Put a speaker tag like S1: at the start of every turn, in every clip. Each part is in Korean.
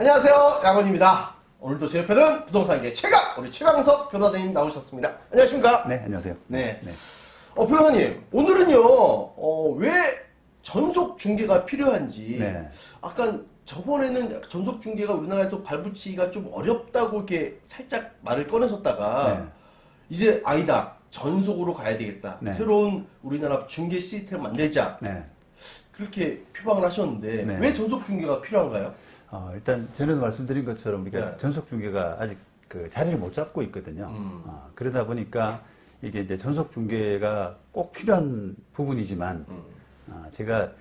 S1: 안녕하세요. 양원입니다. 오늘도 제 옆에는 부동산계 최강, 우리 최강석 변호사님 나오셨습니다. 안녕하십니까?
S2: 네, 안녕하세요.
S1: 네.
S2: 네.
S1: 어, 변호사님, 오늘은요, 어, 왜 전속 중개가 필요한지,
S2: 네.
S1: 아까 저번에는 전속 중개가 우리나라에서 발붙이기가 좀 어렵다고 이렇게 살짝 말을 꺼내셨다가,
S2: 네.
S1: 이제 아니다. 전속으로 가야 되겠다.
S2: 네.
S1: 새로운 우리나라 중개 시스템 만들자.
S2: 네.
S1: 그렇게 표방을 하셨는데,
S2: 네.
S1: 왜 전속 중개가 필요한가요?
S2: 어, 일단 전에도 말씀드린 것처럼 우리가
S1: 네.
S2: 전속 중개가 아직 그 자리를 못 잡고 있거든요.
S1: 음.
S2: 어, 그러다 보니까 이게 이제 전속 중개가 꼭 필요한 부분이지만
S1: 음.
S2: 아, 제가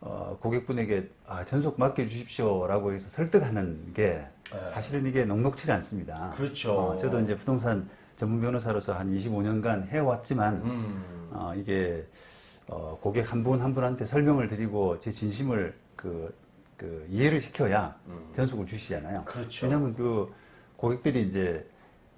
S2: 어, 고객분에게 아, 전속 맡겨 주십시오라고 해서 설득하는 게
S1: 네.
S2: 사실은 이게 녹록치가 않습니다.
S1: 그렇죠.
S2: 어, 저도 이제 부동산 전문 변호사로서 한 25년간 해왔지만
S1: 음.
S2: 어, 이게 어, 고객 한 분한 분한테 설명을 드리고 제 진심을 그, 그 이해를 시켜야
S1: 음.
S2: 전속을 주시잖아요.
S1: 그렇죠.
S2: 왜냐하면 그 고객들이 이제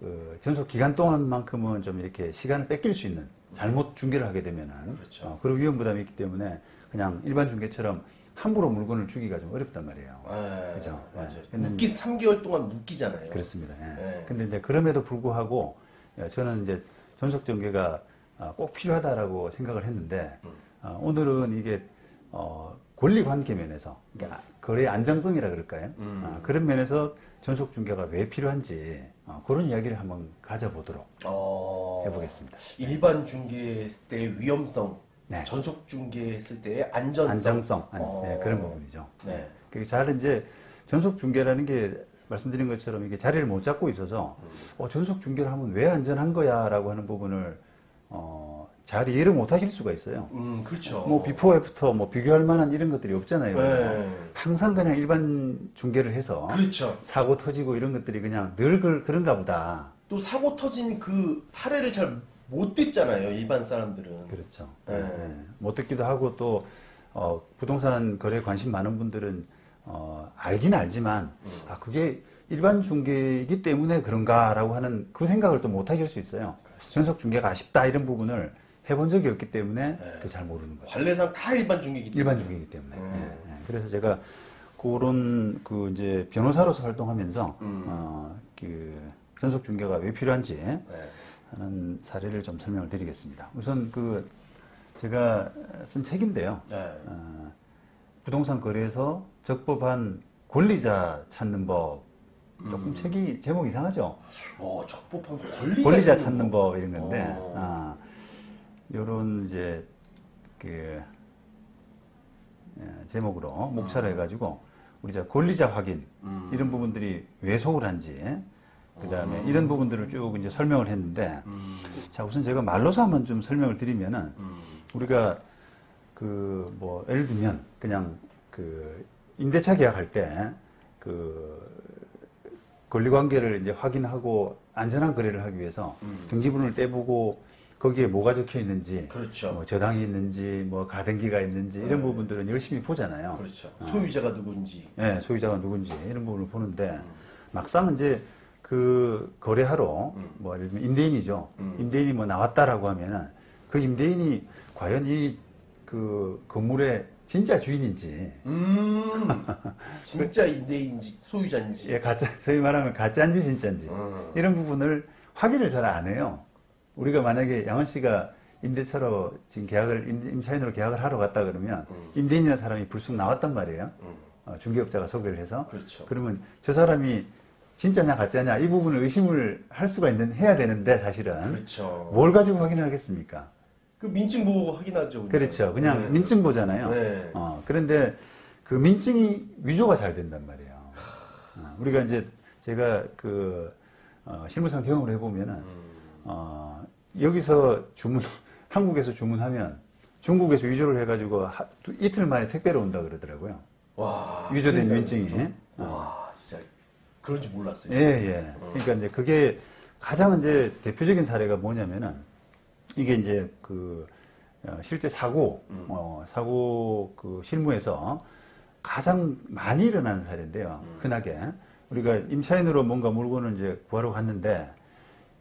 S2: 그 전속 기간 동안만큼은 좀 이렇게 시간을 뺏길 수 있는 잘못 중개를 하게 되면은
S1: 그렇죠.
S2: 어, 그런 위험 부담이 있기 때문에 그냥 일반 중개처럼 함부로 물건을 주기가 좀 어렵단 말이에요.
S1: 네,
S2: 그죠.
S1: 맞아요.
S2: 네.
S1: 묶인 3개월 동안 묶이잖아요.
S2: 그렇습니다. 예.
S1: 네.
S2: 근데 이제 그럼에도 불구하고 예, 저는 이제 전속 전개가 아, 꼭 필요하다라고 생각을 했는데
S1: 음.
S2: 어, 오늘은 이게 어, 권리 관계 면에서 그러니까 거래 안정성이라 그럴까요?
S1: 음.
S2: 아, 그런 면에서 전속 중개가 왜 필요한지 어, 그런 이야기를 한번 가져보도록
S1: 어,
S2: 해보겠습니다.
S1: 일반 중개했을 때의 위험성,
S2: 네.
S1: 전속 중개했을 때의 안전성.
S2: 안정성 안-
S1: 어.
S2: 네, 그런 부분이죠.
S1: 네.
S2: 그잘 이제 전속 중개라는 게 말씀드린 것처럼 이게 자리를 못 잡고 있어서
S1: 음.
S2: 어, 전속 중개를 하면 왜 안전한 거야라고 하는 부분을 어, 잘 이해를 못 하실 수가 있어요.
S1: 음, 그렇죠.
S2: 뭐 비포 애프터 뭐 비교할 만한 이런 것들이 없잖아요.
S1: 네.
S2: 항상 그냥 일반 중개를 해서
S1: 그렇죠.
S2: 사고 터지고 이런 것들이 그냥 늘 그, 그런가 보다.
S1: 또 사고 터진 그 사례를 잘 못 듣잖아요. 일반 사람들은.
S2: 그렇죠.
S1: 네.
S2: 네. 못 듣기도 하고 또 어, 부동산 거래에 관심 많은 분들은 어, 알긴 알지만
S1: 음.
S2: 아 그게 일반 중개이기 때문에 그런가라고 하는 그 생각을 또 못 하실 수 있어요. 전속 중개가 아쉽다 이런 부분을 해본 적이 없기 때문에
S1: 네.
S2: 그잘 모르는 거죠.
S1: 관례상 다 일반 중개이기 때문에.
S2: 일반 중개이기 때문에.
S1: 음.
S2: 예, 예. 그래서 제가 그런 그 이제 변호사로서 활동하면서
S1: 음.
S2: 어, 그 전속 중개가 왜 필요한지
S1: 네.
S2: 하는 사례를 좀 설명을 드리겠습니다. 우선 그 제가 쓴 책인데요.
S1: 네.
S2: 어, 부동산 거래에서 적법한 권리자 찾는 법. 조금
S1: 음.
S2: 책이 제목 이상하죠?
S1: 어, 적법한 권리자,
S2: 권리자 찾는 법 이런 건데,
S1: 어.
S2: 아, 요런 이제 그 예, 제목으로 목차로 해가지고 우리 자 권리자 확인
S1: 음.
S2: 이런 부분들이 왜 소홀한지 그 다음에
S1: 음.
S2: 이런 부분들을 쭉 이제 설명을 했는데
S1: 음.
S2: 자 우선 제가 말로서 한번 좀 설명을 드리면은
S1: 음.
S2: 우리가 그 뭐 예를 들면 그냥 그 임대차 계약할 때 그 권리관계를 이제 확인하고 안전한 거래를 하기 위해서
S1: 음.
S2: 등기부를 떼보고 거기에 뭐가 적혀 있는지
S1: 그렇죠.
S2: 뭐 저당이 있는지 뭐 가등기가 있는지 이런
S1: 네.
S2: 부분들은 열심히 보잖아요.
S1: 그렇죠.
S2: 어.
S1: 소유자가 누군지.
S2: 네, 소유자가 누군지 이런 부분을 보는데
S1: 음.
S2: 막상 이제 그 거래하러
S1: 음.
S2: 뭐 예를 들면 임대인이죠.
S1: 음.
S2: 임대인이 뭐 나왔다라고 하면은 그 임대인이 과연 이 그 건물의 진짜 주인인지
S1: 음, 진짜 임대인지 소유자인지.
S2: 예, 가짜 소위 말하면 가짜인지 진짜인지
S1: 음.
S2: 이런 부분을 확인을 잘 안 해요. 우리가 만약에 양원 씨가 임대차로 지금 계약을 임- 임차인으로 계약을 하러 갔다 그러면
S1: 음.
S2: 임대인이라는 사람이 불쑥 나왔단 말이에요.
S1: 음,
S2: 어, 중개업자가 소개를 해서
S1: 그렇죠.
S2: 그러면 저 사람이 진짜냐 가짜냐 이 부분을 의심을 할 수가 있는 해야 되는데 사실은
S1: 그렇죠.
S2: 뭘 가지고 확인을 하겠습니까?
S1: 그 민증 보고 확인하죠. 우리가.
S2: 그렇죠. 그냥
S1: 네.
S2: 민증 보잖아요.
S1: 네.
S2: 어, 그런데 그 민증이 위조가 잘 된단 말이에요. 어, 우리가 이제 제가 그 어, 실무상 경험을 해보면은
S1: 음,
S2: 어, 여기서 주문 한국에서 주문하면 중국에서 위조를 해가지고 하- 두- 이틀 만에 택배로 온다 그러더라고요.
S1: 와.
S2: 위조된. 민증이. 어.
S1: 와, 진짜 그런 줄 몰랐어요.
S2: 예, 예. 그러니까 이제 그게 가장 이제 대표적인 사례가 뭐냐면은 이게 이제 그 어, 실제 사고,
S1: 음.
S2: 어, 사고 그 실무에서 가장 많이 일어나는 사례인데요.
S1: 음.
S2: 흔하게 우리가 임차인으로 뭔가 물건을 이제 구하러 갔는데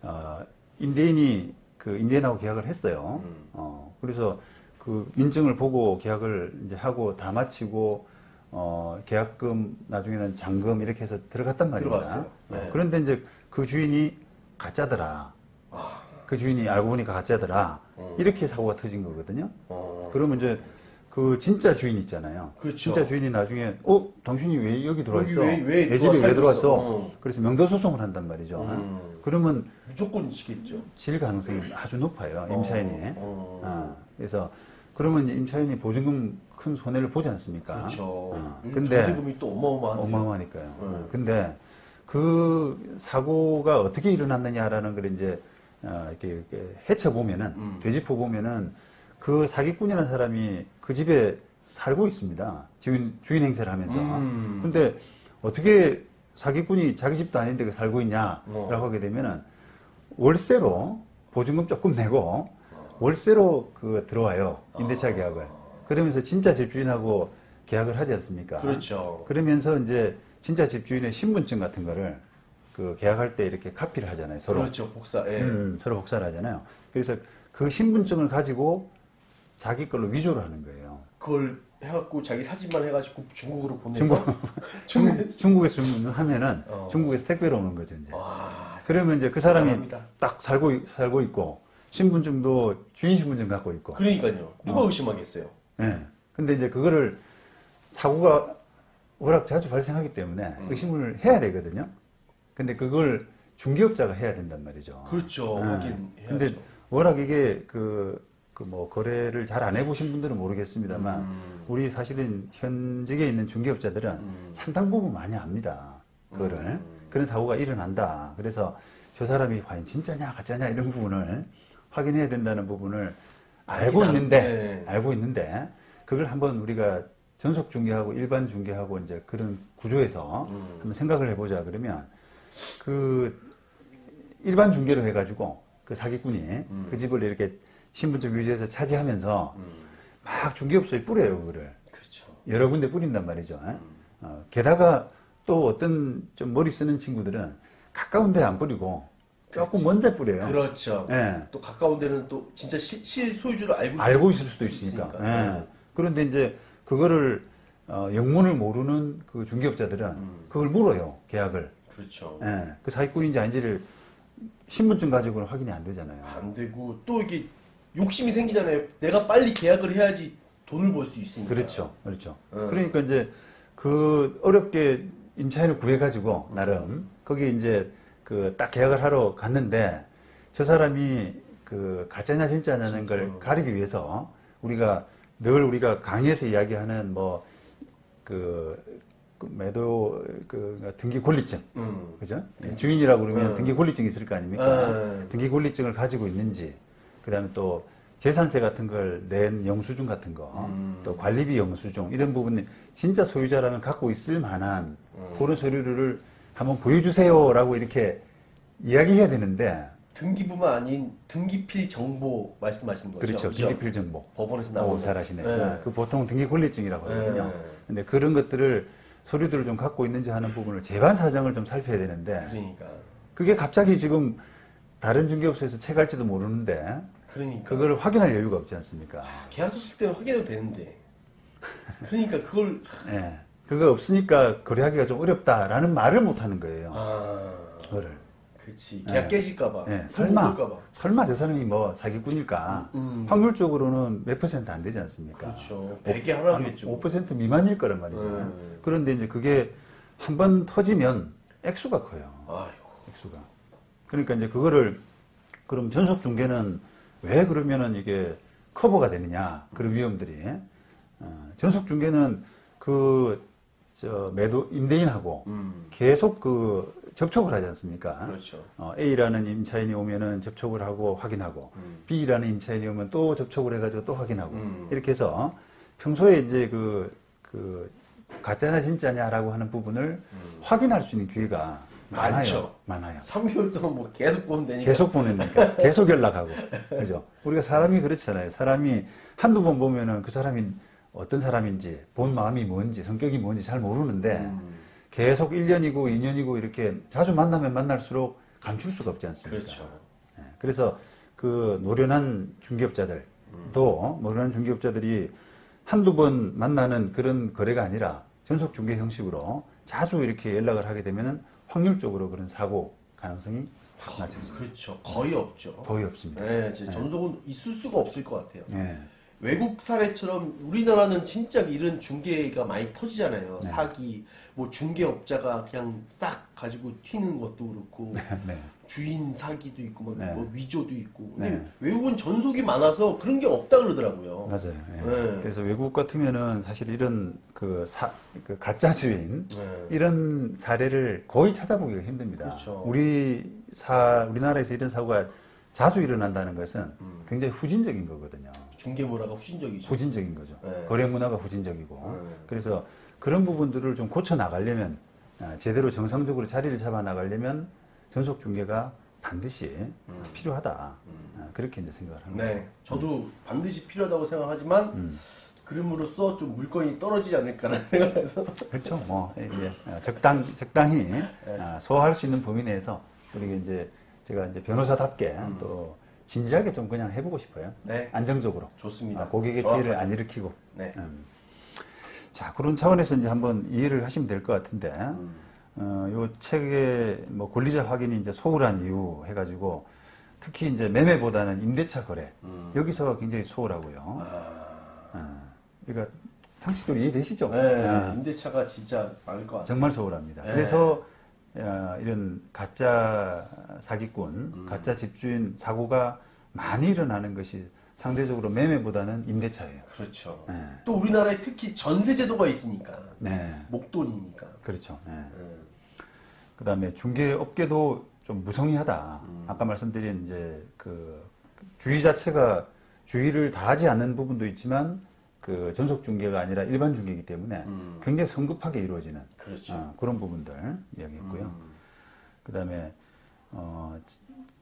S2: 어, 임대인이 그 임대인하고 계약을 했어요.
S1: 음.
S2: 어, 그래서 그 민증을 보고 계약을 이제 하고 다 마치고 어, 계약금 나중에는 잔금 이렇게 해서 들어갔단 말입니다.
S1: 들어갔어요. 네.
S2: 어, 그런데 이제 그 주인이 가짜더라.
S1: 아,
S2: 그 주인이 알고 보니까 가짜더라.
S1: 어.
S2: 이렇게 사고가 터진 거거든요.
S1: 어.
S2: 그러면 이제 그 진짜 주인 있잖아요.
S1: 그렇죠.
S2: 진짜 주인이 나중에 어 당신이 왜 여기 들어와 있어?
S1: 여기 왜- 왜
S2: 내 집에 왜 들어왔어?
S1: 어.
S2: 그래서 명도 소송을 한단 말이죠.
S1: 음.
S2: 그러면
S1: 무조건 지겠죠.
S2: 질 가능성이 아주 높아요. 임차인이.
S1: 어.
S2: 아, 그래서 그러면 임차인이 보증금 큰 손해를 보지 않습니까?
S1: 그렇죠.
S2: 어,
S1: 음,
S2: 근데
S1: 전세금이 또 어마어마한데.
S2: 어마어마하니까요.
S1: 음.
S2: 어, 근데 그 사고가 어떻게 일어났느냐라는 걸 이제 어, 이렇게, 이렇게 헤쳐 보면은
S1: 음.
S2: 되짚어 보면은 그 사기꾼이라는 사람이 그 집에 살고 있습니다. 주인 주인 행세를 하면서.
S1: 음.
S2: 근데 어떻게 사기꾼이 자기 집도 아닌데 그 살고 있냐라고
S1: 어.
S2: 하게 되면은 월세로 보증금 조금 내고 월세로 그 들어와요 임대차 계약을. 그러면서 진짜 집주인하고 계약을 하지 않습니까?
S1: 그렇죠.
S2: 그러면서 이제 진짜 집주인의 신분증 같은 거를 그 계약할 때 이렇게 카피를 하잖아요. 서로.
S1: 그렇죠. 복사. 예.
S2: 음, 서로 복사를 하잖아요. 그래서 그 신분증을 가지고 자기 걸로 위조를 하는 거예요.
S1: 그걸 해갖고 자기 사진만 해가지고 중국으로 보내서
S2: 중국, 중국에서 주문하면은
S1: 어.
S2: 중국에서 택배로 오는 거죠, 이제.
S1: 와.
S2: 그러면 이제 그 사람이
S1: 대단합니다.
S2: 딱 살고, 있- 살고 있고, 신분증도 주인 신분증 갖고 있고.
S1: 그러니까요. 누가
S2: 어.
S1: 의심하겠어요.
S2: 예. 근데 이제 그거를 사고가 워낙 자주 발생하기 때문에
S1: 음.
S2: 의심을 해야 되거든요. 근데 그걸 중개업자가 해야 된단 말이죠.
S1: 그렇죠. 해야죠.
S2: 근데 워낙 이게 그, 그 뭐 거래를 잘 안 해보신 분들은 모르겠습니다만
S1: 음.
S2: 우리 사실은 현직에 있는 중개업자들은
S1: 음.
S2: 상당 부분 많이 압니다. 그거를.
S1: 음.
S2: 그런 사고가 일어난다. 그래서 저 사람이 과연 진짜냐 가짜냐 이런 부분을 확인해야 된다는 부분을 알고 있는데
S1: 네.
S2: 알고 있는데 그걸 한번 우리가 전속 중개하고 일반 중개하고 이제 그런 구조에서
S1: 음.
S2: 한번 생각을 해보자 그러면 그 일반 중개로 해가지고 그 사기꾼이
S1: 음.
S2: 그 집을 이렇게 신분증 유지해서 차지하면서
S1: 음.
S2: 막 중개업소에 뿌려요 그거를
S1: 그렇죠.
S2: 여러 군데 뿌린단 말이죠.
S1: 음.
S2: 어, 게다가 또 어떤 좀 머리 쓰는 친구들은 가까운 데 안 뿌리고 조금
S1: 그렇지.
S2: 먼데 뿌려요.
S1: 그렇죠.
S2: 예.
S1: 또 가까운 데는 또 진짜 실, 실 소유주를 알고,
S2: 알고 있을 수도 있으니까.
S1: 있으니까.
S2: 예. 그런데 이제 그거를 어, 영문을 모르는 그 중개업자들은
S1: 음.
S2: 그걸 물어요. 계약을.
S1: 그렇죠.
S2: 예. 그 사기꾼인지 아닌지를 신분증 가지고는 확인이 안 되잖아요.
S1: 안 되고 또 이게 욕심이 생기잖아요. 내가 빨리 계약을 해야지 돈을 벌 수 있으니까.
S2: 그렇죠. 그렇죠.
S1: 어.
S2: 그러니까 이제 그 어렵게 임차인을 구해가지고 나름 거기 이제 그 딱 계약을 하러 갔는데 저 사람이 그 가짜냐 진짜냐는 걸. 가리기 위해서 우리가 늘 우리가 강의에서 이야기하는 뭐그 매도 그 등기 권리증
S1: 음.
S2: 그죠? 주인이라고 그러면
S1: 음.
S2: 등기 권리증이 있을 거 아닙니까?
S1: 음.
S2: 등기 권리증을 가지고 있는지, 그 다음에 또 재산세 같은 걸 낸 영수증 같은 거,
S1: 음.
S2: 또 관리비 영수증, 이런 부분이 진짜 소유자라면 갖고 있을 만한
S1: 음.
S2: 그런 서류를 한번 보여주세요라고 이렇게 이야기해야 되는데,
S1: 등기부만 아닌 등기필 정보 말씀하시는 거죠.
S2: 그렇죠. 등기필 정보.
S1: 법원에서
S2: 오,
S1: 나오는.
S2: 잘하시네.
S1: 네.
S2: 그 보통 등기 권리증이라고 하거든요.
S1: 네.
S2: 근데 그런 것들을 서류들을 좀 갖고 있는지 하는 부분을 재반 사정을 좀 살펴야 되는데,
S1: 그러니까.
S2: 그게 갑자기 지금 다른 중개업소에서 채갈지도 모르는데
S1: 그러니까.
S2: 그걸 확인할 여유가 없지 않습니까?
S1: 계약서 쓸 때는 확인해도 되는데. 그러니까 그걸
S2: 예. 그거 없으니까 거래하기가 좀 어렵다라는 말을 못 하는 거예요.
S1: 아,
S2: 그거를.
S1: 그렇지. 계약
S2: 네.
S1: 깨질까봐.
S2: 예, 설마
S1: 볼까봐.
S2: 설마 저 사람이 뭐 사기꾼일까?
S1: 음.
S2: 확률적으로는 몇 퍼센트 안 되지 않습니까?
S1: 그렇죠. 100개 하나겠죠.
S2: 5% 미만일 거란 말이죠.
S1: 음.
S2: 그런데 이제 그게 한 번 터지면 액수가 커요.
S1: 아이고.
S2: 액수가. 그러니까 이제 그거를 그럼 전속 중개는 왜 그러면은 이게 커버가 되느냐 그런 위험들이 어, 전속 중개는 그 저 매도 임대인하고
S1: 음.
S2: 계속 그 접촉을 하지 않습니까?
S1: 그렇죠.
S2: 어, A라는 임차인이 오면은 접촉을 하고 확인하고
S1: 음.
S2: B라는 임차인이 오면 또 접촉을 해가지고 또 확인하고
S1: 음.
S2: 이렇게 해서 평소에 이제 그, 그 가짜냐 진짜냐라고 하는 부분을
S1: 음.
S2: 확인할 수 있는 기회가 많아요.
S1: 많죠.
S2: 많아요.
S1: 3개월 동안 뭐 계속 보면 되니까.
S2: 계속 보내니까 계속 연락하고 그죠? 우리가 사람이 그렇잖아요. 사람이 한두 번 보면은 그 사람이 어떤 사람인지 본 마음이 뭔지 성격이 뭔지 잘 모르는데
S1: 음.
S2: 계속 1년이고 2년이고 이렇게 자주 만나면 만날수록 감출 수가 없지 않습니까?
S1: 그렇죠.
S2: 예, 그래서 그 노련한 중개업자들도 노련한 중개업자들이 한두 번 만나는 그런 거래가 아니라 전속 중계 형식으로 자주 이렇게 연락을 하게 되면은 확률적으로 그런 사고 가능성이 확 낮아집니다.
S1: 그렇죠. 거의 없죠.
S2: 거의 없습니다.
S1: 네, 진짜 전속은 있을 수가 없을 것 같아요.
S2: 예.
S1: 외국 사례처럼 우리나라는 진짜 이런 중계가 많이 터지잖아요.
S2: 네.
S1: 사기, 뭐 중개업자가 그냥 싹 가지고 튀는 것도 그렇고
S2: 네.
S1: 주인 사기도 있고 뭐,
S2: 네.
S1: 뭐 위조도 있고. 근데
S2: 네.
S1: 외국은 전속이 많아서 그런 게 없다 그러더라고요.
S2: 맞아요. 예.
S1: 네.
S2: 그래서 외국 같으면은 사실 이런 그 사, 그 가짜 주인
S1: 네.
S2: 이런 사례를 거의 찾아보기가 힘듭니다.
S1: 그렇죠.
S2: 우리 사, 우리나라에서 이런 사고가 자주 일어난다는 것은
S1: 음.
S2: 굉장히 후진적인 거거든요.
S1: 중개 문화가 후진적이죠.
S2: 후진적인 거죠.
S1: 네.
S2: 거래 문화가 후진적이고.
S1: 네.
S2: 그래서 그런 부분들을 좀 고쳐 나가려면 아, 제대로 정상적으로 자리를 잡아 나가려면 전속 중개가 반드시
S1: 음.
S2: 필요하다.
S1: 음.
S2: 아, 그렇게 이제 생각을 합니다.
S1: 네, 저도 반드시 필요하다고 생각하지만
S2: 음.
S1: 그림으로써 좀 물건이 떨어지지 않을까라는 생각에서
S2: 그렇죠. 뭐 예, 예. 어, 적당 적당히
S1: 네.
S2: 아, 소화할 수 있는 범위 내에서 그리고 이제 제가 이제 변호사답게
S1: 음.
S2: 또 진지하게 좀 그냥 해보고 싶어요.
S1: 네,
S2: 안정적으로
S1: 좋습니다.
S2: 아, 고객의. 피해를 안 일으키고.
S1: 네.
S2: 음. 자 그런 차원에서 이제 한번 이해를 하시면 될 것 같은데
S1: 음.
S2: 어, 요 책의 뭐 권리자 확인이 이제 소홀한 이유 해가지고 특히 이제 매매보다는 임대차 거래
S1: 음.
S2: 여기서 굉장히 소홀하고요.
S1: 아,
S2: 어, 그러니까 상식적으로 이해되시죠?
S1: 네,
S2: 아,
S1: 임대차가 진짜 많을 것 같아요.
S2: 정말 소홀합니다.
S1: 네.
S2: 그래서 어, 이런 가짜 사기꾼,
S1: 음.
S2: 가짜 집주인 사고가 많이 일어나는 것이 상대적으로 매매보다는 임대차예요.
S1: 그렇죠.
S2: 네.
S1: 또 우리나라에 특히 전세 제도가 있으니까
S2: 네,
S1: 목돈이니까.
S2: 그렇죠. 네.
S1: 네.
S2: 그다음에 중개업계도 좀 무성의하다.
S1: 음.
S2: 아까 말씀드린 이제 그 주의 자체가 주의를 다하지 않는 부분도 있지만 그 전속 중개가 아니라 일반 중개이기 때문에
S1: 음.
S2: 굉장히 성급하게 이루어지는
S1: 그렇죠.
S2: 어, 그런 부분들 이야기했고요.
S1: 음.
S2: 그다음에 어,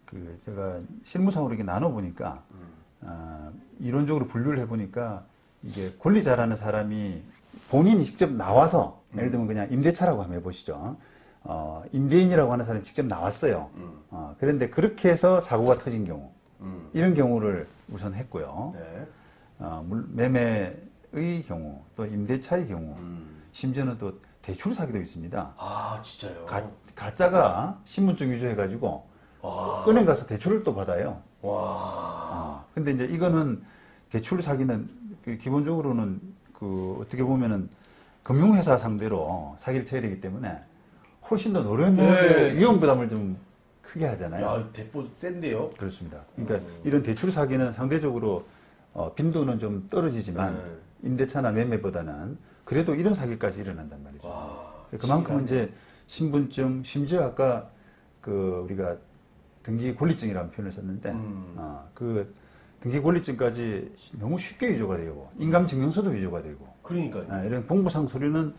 S2: 그 제가 실무상으로 이렇게 나눠 보니까
S1: 음.
S2: 아, 이론적으로 분류를 해 보니까 이게 권리 잘하는 사람이 본인이 직접 나와서
S1: 음.
S2: 예를 들면 그냥 임대차라고 한번 해보시죠. 어, 임대인이라고 하는 사람이 직접 나왔어요.
S1: 음.
S2: 어, 그런데 그렇게 해서 사고가 터진 경우
S1: 음.
S2: 이런 경우를 우선 했고요.
S1: 네.
S2: 어, 물- 매매의 경우 또 임대차의 경우
S1: 음.
S2: 심지어는 또 대출 사기도 있습니다.
S1: 아, 진짜요?
S2: 가, 가짜가 신분증 위조해가지고
S1: 와.
S2: 은행 가서 대출을 또 받아요.
S1: 와.
S2: 아, 근데 이제 이거는 대출 사기는 그 기본적으로는 그 어떻게 보면은 금융회사 상대로 사기를 쳐야 되기 때문에 훨씬 더 노련하고
S1: 네,
S2: 위험 부담을 좀 크게 하잖아요.
S1: 야, 대포 센데요?
S2: 그렇습니다. 그러니까
S1: 음.
S2: 이런 대출 사기는 상대적으로 어, 빈도는 좀 떨어지지만
S1: 네.
S2: 임대차나 매매보다는 그래도 이런 사기까지 일어난단 말이죠.
S1: 와.
S2: 그만큼
S1: 시간이-
S2: 이제 신분증, 심지어 아까 그 우리가 등기 권리증이라는 표현을 썼는데,
S1: 음.
S2: 어, 그 등기 권리증까지 너무 쉽게 위조가 되고, 인감증명서도 위조가 되고,
S1: 그러니까요.
S2: 아, 이런 공부상 서류는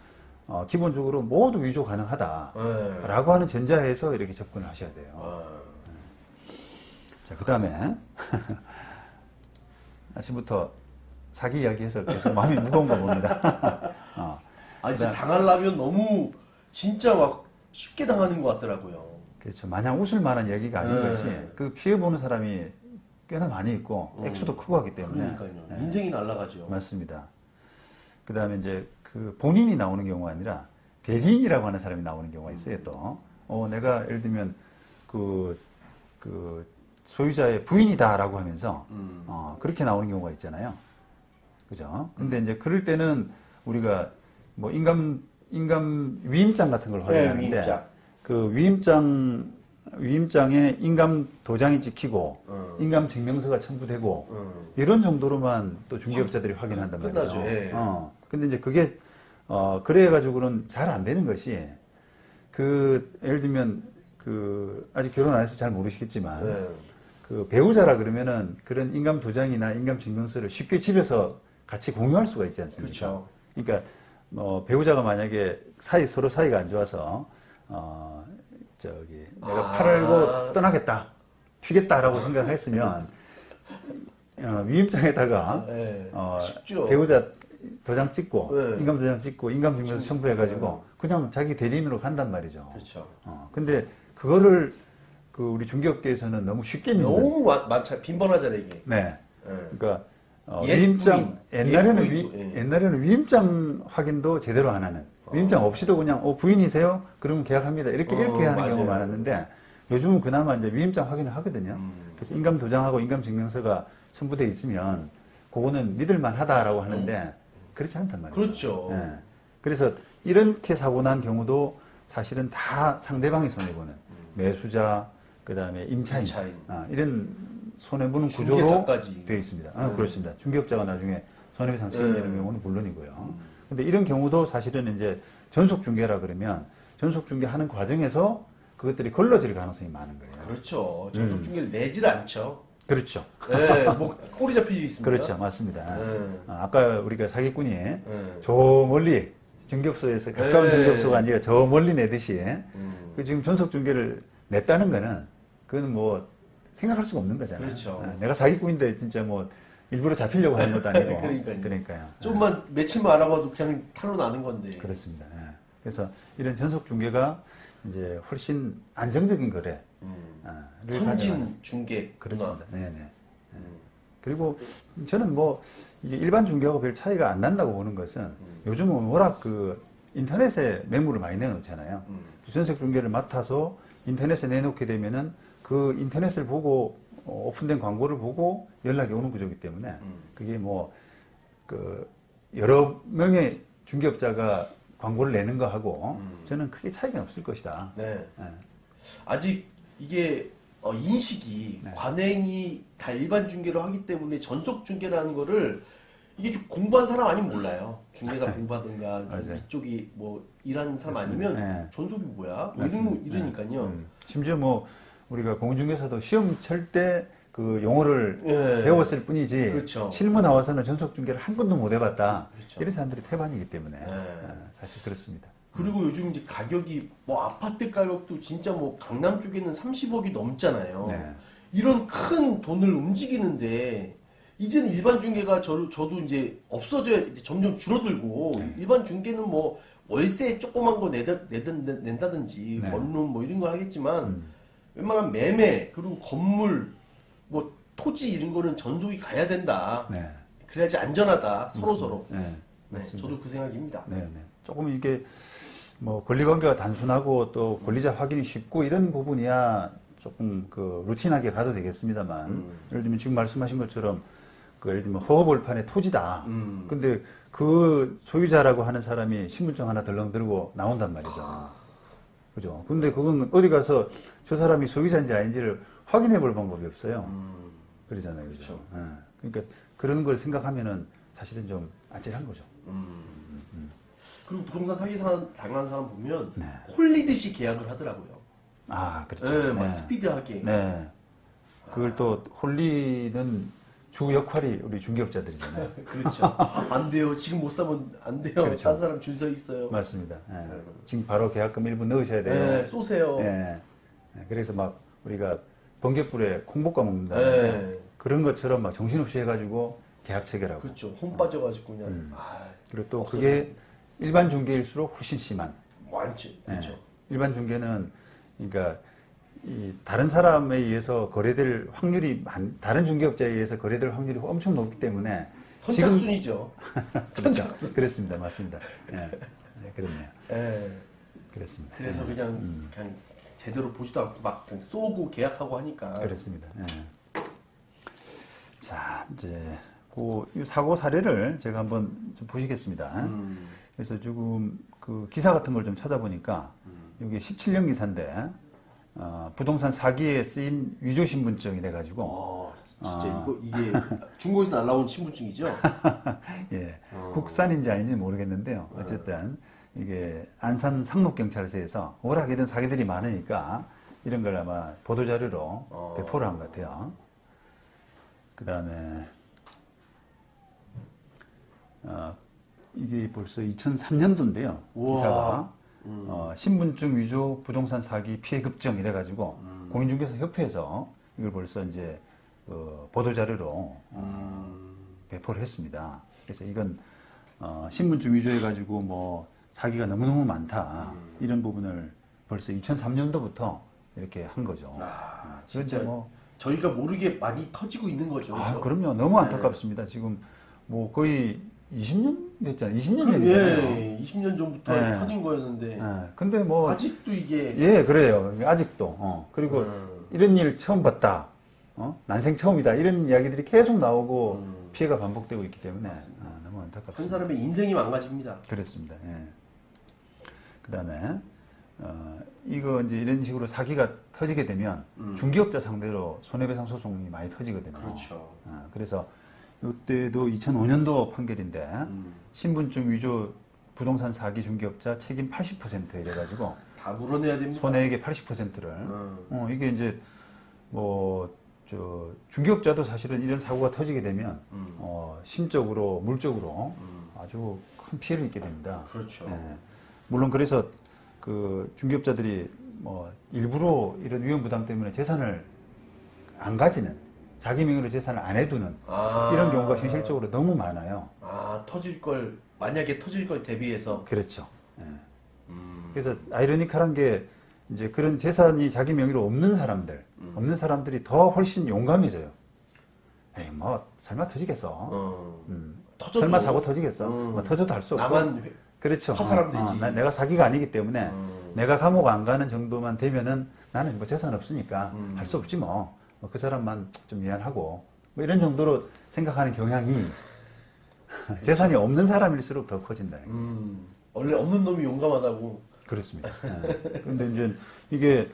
S2: 어, 기본적으로 모두 위조 가능하다라고
S1: 네.
S2: 하는 전자에서 이렇게 접근을 하셔야 돼요.
S1: 아.
S2: 자, 그 다음에 아침부터 사기 이야기해서 계속 마음이 무거운가 봅니다. 어,
S1: 아,
S2: 그다음-
S1: 당하려면 너무 진짜 막 쉽게 당하는 것 같더라고요.
S2: 그렇죠. 마냥 웃을 만한 얘기가 아닌
S1: 네.
S2: 것이 그 피해 보는 사람이 꽤나 많이 있고
S1: 음.
S2: 액수도 크고 하기 때문에
S1: 그러니까요.
S2: 네,
S1: 인생이 날아가죠.
S2: 맞습니다. 그 다음에 이제 그 본인이 나오는 경우가 아니라 대리인이라고 하는 사람이 나오는 경우가 있어요 또. 어, 내가 예를 들면 그, 그 소유자의 부인이다라고 하면서
S1: 음.
S2: 어, 그렇게 나오는 경우가 있잖아요. 그죠? 근데 이제 그럴 때는 우리가 뭐 인감, 인감 위임장 같은 걸
S1: 네,
S2: 확인하는데
S1: 위임장.
S2: 그 위임장, 위임장에 인감 도장이 찍히고
S1: 음.
S2: 인감 증명서가 첨부되고
S1: 음.
S2: 이런 정도로만 또 중개업자들이 확인한단 말이에요.
S1: 끝나죠, 예.
S2: 어. 근데 이제 그게 어 그래 가지고는 잘 안 되는 것이 그 예를 들면 그 아직 결혼 안 해서 잘 모르시겠지만
S1: 네.
S2: 그 배우자라 그러면은 그런 인감 도장이나 인감 증명서를 쉽게 집에서 같이 공유할 수가 있지 않습니까?
S1: 그렇죠.
S2: 그러니까 뭐 배우자가 만약에 사이 서로 사이가 안 좋아서 어 저기 내가
S1: 아.
S2: 팔고 떠나겠다 튀겠다라고 생각했으면 어, 위임장에다가
S1: 네.
S2: 어,
S1: 쉽죠.
S2: 배우자 도장 찍고
S1: 네.
S2: 인감 도장 찍고 인감 증명서
S1: 좀-
S2: 첨부해가지고
S1: 네.
S2: 그냥 자기 대리인으로 간단 말이죠.
S1: 그렇죠.
S2: 어, 근데 그거를 그 우리 중개업계에서는 너무 쉽게 믿는.
S1: 너무 많, 많죠. 빈번하잖아요, 이게.
S2: 네.
S1: 네.
S2: 그러니까 어,
S1: 옛
S2: 위임장 옛날에는 위,
S1: 예.
S2: 옛날에는 위임장 확인도 제대로 안 하는 위임장 없이도 그냥 어 부인이세요? 그러면 계약합니다. 이렇게
S1: 어,
S2: 이렇게 하는
S1: 맞아요.
S2: 경우가 많았는데 요즘은 그나마 이제 위임장 확인을 하거든요.
S1: 음.
S2: 그래서 인감 도장하고 인감 증명서가 첨부돼 있으면 그거는 믿을만 하다라고 하는데 그렇지 않단 말이에요.
S1: 그렇죠.
S2: 예. 그래서 이렇게 사고 난 경우도 사실은 다 상대방이 손해보는 매수자, 그 다음에 임차인,
S1: 임차인.
S2: 아, 이런 손해보는 구조로. 되어 있습니다. 아,
S1: 네.
S2: 그렇습니다. 중개업자가 나중에 손해배상 책임지는
S1: 네.
S2: 경우는 물론이고요.
S1: 음.
S2: 근데 이런 경우도 사실은 이제 전속 중개라 그러면 전속 중개하는 과정에서 그것들이 걸러질 가능성이 많은 거예요.
S1: 그렇죠.
S2: 음.
S1: 전속 중개를 내질 않죠.
S2: 그렇죠.
S1: 예, 뭐 꼬리 잡힐 일 있습니다.
S2: 그렇죠. 맞습니다.
S1: 네.
S2: 아, 아까 우리가 사기꾼이
S1: 예.
S2: 저 멀리 중개업소에서 가까운
S1: 네.
S2: 중개업소가 아니라 저 멀리 내듯이
S1: 음.
S2: 그 지금 전속 중개를 냈다는 거는 그건 뭐 생각할 수가 없는 거잖아요.
S1: 그렇죠.
S2: 아, 내가 사기꾼인데 진짜 뭐 일부러 잡히려고 하는 것도 아니고.
S1: 그러니까요.
S2: 그러니까요.
S1: 좀만 며칠만 알아봐도 그냥 탈로 나는 건데.
S2: 네, 그렇습니다. 예. 그래서 이런 전속 중개가 이제 훨씬 안정적인 거래.
S1: 음.
S2: 아, 를 가져가는.
S1: 선진 중개.
S2: 그렇습니다. 네네.
S1: 음.
S2: 그리고 저는 뭐 이게 일반 중개하고 별 차이가 안 난다고 보는 것은
S1: 음.
S2: 요즘은 워낙 그 인터넷에 매물을 많이 내놓잖아요.
S1: 음.
S2: 전색 중개를 맡아서 인터넷에 내놓게 되면은 그 인터넷을 보고 어, 오픈된 광고를 보고 연락이 오는 구조이기 때문에
S1: 음.
S2: 그게 뭐 그 여러 명의 중개업자가 광고를 내는 거하고
S1: 음.
S2: 저는 크게 차이가 없을 것이다.
S1: 네.
S2: 예.
S1: 아직 이게 어, 인식이
S2: 네.
S1: 관행이 다 일반 중개로 하기 때문에 전속 중개라는 거를 이게 좀 공부한 사람 아니면 몰라요. 중개사 공부하든가. 이쪽이 뭐 일하는 사람
S2: 맞습니다.
S1: 아니면
S2: 네.
S1: 전속이 뭐야? 뭐 이런. 이러니까요.
S2: 음. 심지어 뭐 우리가 공중에서도 시험 칠 때 그 용어를
S1: 예.
S2: 배웠을 뿐이지
S1: 그렇죠.
S2: 실무 나와서는 전속 중개를 한 번도 못 해봤다.
S1: 그렇죠.
S2: 이런 사람들이 태반이기 때문에
S1: 네.
S2: 어, 사실 그렇습니다.
S1: 그리고 요즘 이제 가격이 뭐 아파트 가격도 진짜 뭐 강남 쪽에는 30억이 넘잖아요.
S2: 네.
S1: 이런 큰 돈을 움직이는데 이제는 일반 중개가 저, 저도 이제 없어져야 이제 점점 줄어들고
S2: 네.
S1: 일반 중개는 뭐 월세 조그만 거 내다, 내든, 낸다든지
S2: 네.
S1: 원룸 뭐 이런 거 하겠지만
S2: 음.
S1: 웬만한 매매 그리고 건물 뭐 토지 이런 거는 전속이 가야 된다.
S2: 네.
S1: 그래야지 안전하다 서로 서로.
S2: 네.
S1: 네,
S2: 맞습니다.
S1: 저도 그 생각입니다.
S2: 네, 네. 조금 이게 뭐 권리관계가 단순하고 또 권리자 확인이 쉽고 이런 부분이야 조금 그 루틴하게 가도 되겠습니다만
S1: 음.
S2: 예를 들면 지금 말씀하신 것처럼 그 예를 들면 허허벌판의 토지다.
S1: 음.
S2: 근데 그 소유자라고 하는 사람이 신분증 하나 덜렁 들고 나온단 말이죠.
S1: 아.
S2: 그죠? 근데 그건 어디 가서 저 사람이 소유자인지 아닌지를 확인해 볼 방법이 없어요.
S1: 음.
S2: 그러잖아요. 그죠? 예. 그러니까 그런 걸 생각하면은 사실은 좀 아찔한 거죠.
S1: 음. 그리고 부동산 사기 사- 당한 사람 보면
S2: 네.
S1: 홀리듯이 계약을 하더라고요.
S2: 아, 그렇죠.
S1: 네, 막 스피드하게.
S2: 네. 그걸 또 홀리는 주 역할이 우리 중개업자들이잖아요.
S1: 그렇죠. 안 돼요. 지금 못 사면 안 돼요.
S2: 그렇죠.
S1: 딴 사람 줄 서 있어요.
S2: 맞습니다. 예.
S1: 네.
S2: 지금 바로 계약금 일부 넣으셔야
S1: 네,
S2: 돼요.
S1: 쏘세요.
S2: 예. 예, 그래서 막 우리가 번개불에 콩볶아 먹는다는데
S1: 네.
S2: 그런 것처럼 막 정신없이 해가지고 계약 체결하고
S1: 그렇죠. 혼 빠져가지고 그냥
S2: 음.
S1: 아,
S2: 그리고 또 그게 일반 중개일수록 훨씬 심한.
S1: 많지. 그렇죠.
S2: 예. 일반 중개는 그러니까 이 다른 사람에 의해서 거래될 확률이 많- 다른 중개업자에 의해서 거래될 확률이 엄청 높기 때문에
S1: 선착순이죠.
S2: 그렇죠. 그렇습니다. 맞습니다. 예. 네, 그렇네요.
S1: 예.
S2: 그렇습니다.
S1: 그래서
S2: 예.
S1: 그냥
S2: 음,
S1: 그냥 제대로 보지도 않고 막 그냥 쏘고 계약하고 하니까.
S2: 그렇습니다. 예. 자, 이제 그 사고 사례를 제가 한번 좀 보시겠습니다.
S1: 음.
S2: 그래서 지금 그 기사 같은 걸 좀 찾아보니까
S1: 음.
S2: 이게 17년 기사인데 어, 부동산 사기에 쓰인 위조 신분증이래 가지고
S1: 어, 진짜
S2: 아.
S1: 이거 이게 중국에서 날라온 신분증이죠.
S2: 예,
S1: 어.
S2: 국산인지 아닌지 모르겠는데요. 어쨌든 이게 안산 상록경찰서에서 워낙 이런 사기들이 많으니까 이런 걸 아마 보도자료로
S1: 어.
S2: 배포를 한 것 같아요. 그 다음에, 어, 이게 벌써 2003년도인데요.
S1: 우와.
S2: 기사가.
S1: 음.
S2: 어, 신분증 위조 부동산 사기 피해 급증 이래가지고
S1: 음.
S2: 공인중개사 협회에서 이걸 벌써 이제 어, 보도 자료로
S1: 음.
S2: 배포를 했습니다. 그래서 이건 어, 신분증 위조해가지고 뭐 사기가 너무너무 많다
S1: 음.
S2: 이런 부분을 벌써 2003년도부터 이렇게 한 거죠.
S1: 아,
S2: 그런데
S1: 진짜
S2: 뭐
S1: 저희가 모르게 많이 터지고 있는 거죠.
S2: 아,
S1: 그죠?
S2: 그럼요. 너무
S1: 네.
S2: 안타깝습니다. 지금 뭐 거의 20년 됐잖아요. 20년
S1: 그,
S2: 전이잖아요.
S1: 예, 20년 전부터
S2: 네.
S1: 터진 거였는데
S2: 예, 근데 뭐
S1: 아직도 이게
S2: 예, 그래요. 아직도. 어. 그리고
S1: 음,
S2: 이런 일 처음 봤다. 어? 난생 처음이다. 이런 이야기들이 계속 나오고
S1: 음,
S2: 피해가 반복되고 있기 때문에
S1: 맞습니다.
S2: 아, 너무
S1: 한
S2: 안타깝습니다.
S1: 사람의 인생이 망가집니다.
S2: 그렇습니다. 예. 그다음에 어, 이거 이제 이런 식으로 사기가 터지게 되면
S1: 음.
S2: 중개업자 상대로 손해배상 소송이 많이 터지거든요.
S1: 그렇죠.
S2: 아, 그래서 이때도 2005년도 판결인데
S1: 음,
S2: 신분증 위조 부동산 사기 중개업자 책임 80% 이래가지고
S1: 다 물어내야 됩니다.
S2: 손해액의 80%를
S1: 음,
S2: 어, 이게 이제 뭐 저 중개업자도 사실은 이런 사고가 터지게 되면
S1: 음,
S2: 어, 심적으로 물적으로
S1: 음,
S2: 아주 큰 피해를 입게 됩니다.
S1: 그렇죠.
S2: 예. 물론 그래서 그 중개업자들이 뭐 일부러 이런 위험 부담 때문에 재산을 안 가지는 자기 명의로 재산을 안 해두는
S1: 아,
S2: 이런 경우가 현실적으로 너무 많아요.
S1: 아 터질 걸 만약에 터질 걸 대비해서
S2: 그렇죠. 예.
S1: 음,
S2: 그래서 아이러니컬한 게 이제 그런 재산이 자기 명의로 없는 사람들,
S1: 음.
S2: 없는 사람들이 더 훨씬 용감해져요. 에이, 뭐, 설마 터지겠어.
S1: 어,
S2: 음,
S1: 터져도
S2: 설마 사고 터지겠어.
S1: 음.
S2: 뭐 터져도 할 수 없고.
S1: 나만 회-
S2: 그렇죠.
S1: 화살하면
S2: 어, 어,
S1: 되지.
S2: 나- 내가 사기가 아니기 때문에
S1: 음,
S2: 내가 감옥 안 가는 정도만 되면은 나는 뭐 재산 없으니까
S1: 음.
S2: 할 수 없지 뭐. 뭐그 사람만 좀 미안하고 뭐 이런 정도로 생각하는 경향이 재산이 없는 사람일수록 더 커진다.
S1: 음, 원래 없는 놈이 용감하다고.
S2: 그렇습니다. 예. 그런데 이제 이게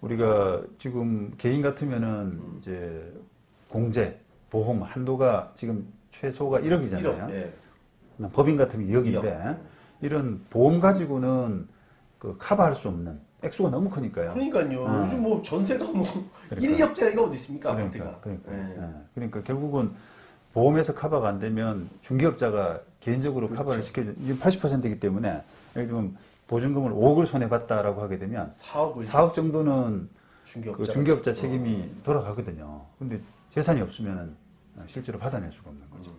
S2: 우리가 지금 개인 같으면은 이제 공제, 보험 한도가 지금 최소가 1억이잖아요.
S1: 이런, 예.
S2: 법인 같으면 2억인데
S1: 이억.
S2: 이런 보험 가지고는 그 커버할 수 없는 액수가 너무 크니까요.
S1: 그러니까요.
S2: 어.
S1: 요즘 뭐 전세가 뭐
S2: 그러니까.
S1: 1억짜리가 어디 있습니까?
S2: 그러니까,
S1: 아파트가.
S2: 그러니까,
S1: 예.
S2: 예. 그러니까 결국은 보험에서 커버가 안 되면 중개업자가 개인적으로
S1: 그렇죠.
S2: 커버를. 이게 80%이기 때문에 예를 들면 보증금을 5억을 손해 봤다라고 하게 되면
S1: 사업을
S2: 4억 정도는
S1: 중개업자
S2: 그 중개업자 책임이 돌아가거든요. 근데 재산이 없으면 실제로 받아낼 수가 없는 거죠.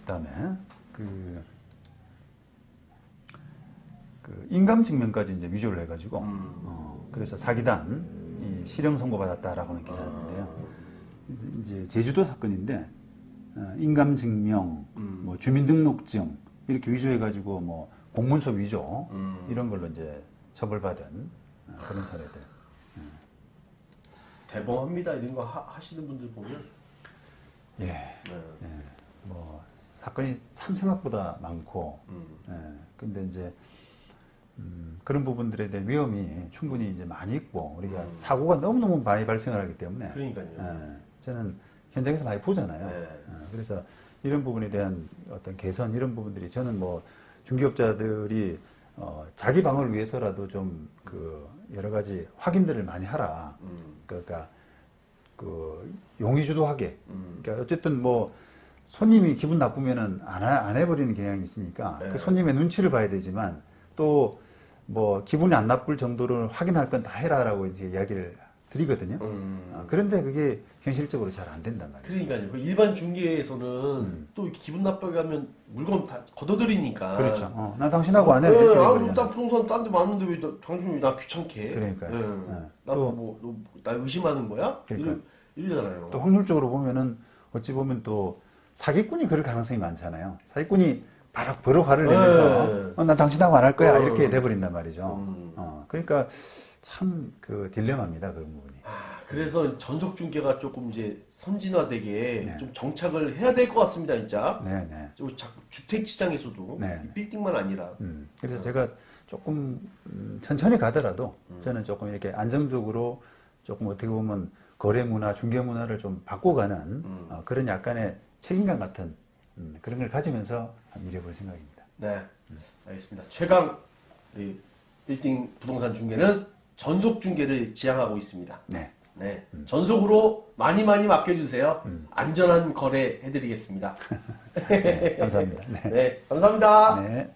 S2: 그다음에 그, 그 인감 증명까지 이제 위조를 해가지고
S1: 음.
S2: 어, 그래서 사기단 이 실형 선고 받았다라고 하는 기사인데요. 그래서 이제 제주도 사건인데 어, 인감 증명,
S1: 음.
S2: 뭐 주민등록증 이렇게 위조해가지고 뭐 공문서 위조
S1: 음.
S2: 이런 걸로 이제 처벌받은 어, 그런 사례들.
S1: 대범합니다. 이런 거 하, 시는 분들 보면.
S2: 예.
S1: 네.
S2: 예, 뭐 사건이 참 생각보다 많고,
S1: 음.
S2: 예, 근데 이제 음, 그런 부분들에 대한 위험이 충분히 이제 많이 있고 우리가
S1: 음.
S2: 사고가 너무 너무 많이 발생을 하기 때문에
S1: 그러니까요.
S2: 예, 저는 현장에서 많이 보잖아요.
S1: 네.
S2: 예, 그래서 이런 부분에 대한 어떤 개선 이런 부분들이 저는 뭐 중개업자들이 어, 자기 방어를 위해서라도 좀 그 여러 가지 확인들을 많이 하라.
S1: 음.
S2: 그러니까 그 용의주도하게
S1: 음.
S2: 그러니까 어쨌든 뭐 손님이 기분 나쁘면은 안, 하- 안 해버리는 경향이 있으니까
S1: 네.
S2: 그 손님의 눈치를 봐야 되지만 또 뭐 기분이 안 나쁠 정도로 확인할 건 다 해라라고 이제 이야기를 드리거든요.
S1: 음.
S2: 아, 그런데 그게 현실적으로 잘 안 된단 말이에요.
S1: 그러니까요. 그 일반 중개에서는
S2: 음.
S1: 또 기분 나쁘게 하면 물건 다 걷어들이니까.
S2: 그렇죠. 어, 난 당신하고 안 해.
S1: 네, 아,
S2: 돼버리잖아요.
S1: 나 부동산 딴 데 많은데 왜 나, 당신이 나 귀찮게?
S2: 그러니까요.
S1: 예.
S2: 네.
S1: 나
S2: 또-
S1: 뭐, 너, 나 의심하는 거야?
S2: 그러니까.
S1: 이러, 이러잖아요.
S2: 또 확률적으로 보면은 어찌 보면 또 사기꾼이 그럴 가능성이 많잖아요. 사기꾼이 바로 화를
S1: 네.
S2: 내면서 어, 난 당신하고 안 할 거야
S1: 어.
S2: 이렇게 돼버린단 말이죠.
S1: 음.
S2: 어, 그러니까 참 그 딜레마입니다 그런 부분이.
S1: 아, 그래서 전속 중개가 조금 이제 선진화되게
S2: 네.
S1: 좀 정착을 해야 될 것 같습니다, 진짜.
S2: 네네.
S1: 좀 자꾸 주택 시장에서도
S2: 네.
S1: 빌딩만 아니라.
S2: 음, 그래서 제가 조금 음, 천천히 가더라도
S1: 음.
S2: 저는 조금 이렇게 안정적으로 조금 어떻게 보면 거래 문화, 중개 문화를 좀 바꿔가는
S1: 음.
S2: 어, 그런 약간의 책임감 같은 음, 그런 걸 가지면서 한번 일해볼 생각입니다.
S1: 네, 알겠습니다. 최강 이 빌딩 부동산 중개는 전속 중개를 지향하고 있습니다.
S2: 네.
S1: 네, 전속으로 많이 많이 맡겨주세요.
S2: 음.
S1: 안전한 거래 해드리겠습니다.
S2: 네, 감사합니다. 네.
S1: 네, 감사합니다.
S2: 네.